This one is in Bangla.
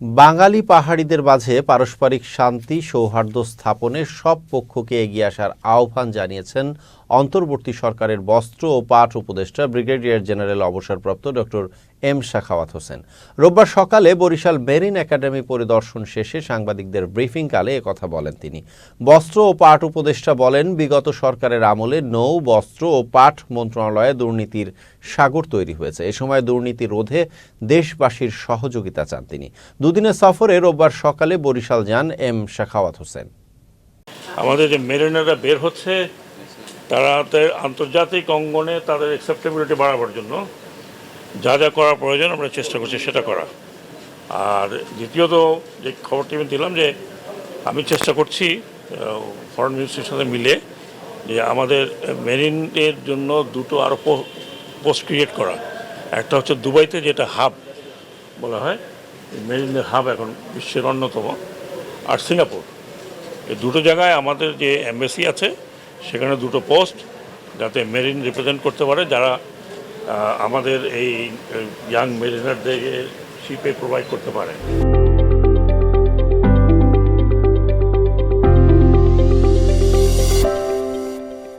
বাঙালি পাহাড়িদের মাঝে পারস্পরিক শান্তি সৌহার্দ্য স্থাপনে সব পক্ষকে এগিয়ে আসার আহ্বান জানিয়েছেন অন্তর্বর্তী সরকারের বস্ত্র ও পাট উপদেষ্টা ব্রিগেডিয়ার জেনারেল অবসরপ্রাপ্ত ডক্টর এম শাখাওয়াত হোসেন। রোববার সকালে বরিশাল মেরিন একাডেমি পরিদর্শন শেষে সাংবাদিকদের ব্রিফিংকালে কথা বলেন তিনি। বস্ত্র ও পাট উপদেষ্টা বলেন, বিগত সরকারের আমলে নৌ, বস্ত্র ও পাট মন্ত্রণালয়ে দুর্নীতির সাগর তৈরি হয়েছে। এ সময় দুর্নীতি রোধে দেশবাসীর সহযোগিতা চান তিনি। দুদিনের সফরে রোববার সকালে বরিশাল যান এম শাখাওয়াত হোসেন। আমাদের যে মেরিনাররা বের হচ্ছে তারা আন্তর্জাতিক অঙ্গনে তাদের অ্যাকসেপ্টেবিলিটি বাড়াবার জন্য যা যা করা প্রয়োজন আমরা চেষ্টা করছি সেটা করা। আর দ্বিতীয়ত যে খবরটি আমি দিলাম যে আমি চেষ্টা করছি ফরেন মিনিস্ট্রির সাথে মিলে যে আমাদের মেরিনের জন্য দুটো আরও পোস্ট ক্রিয়েট করা। একটা হচ্ছে দুবাইতে যেটা হাব বলা হয় মেরিনের হাব এখন বিশ্বের অন্যতম, আর সিঙ্গাপুর। এই দুটো জায়গায় আমাদের যে এমবেসি আছে সেখানে দুটো পোস্ট যাতে মেরিন রিপ্রেজেন্ট করতে পারে, যারা আমাদের এই ইয়াং মেরিনারদের শিপে প্রোভাইড করতে পারে।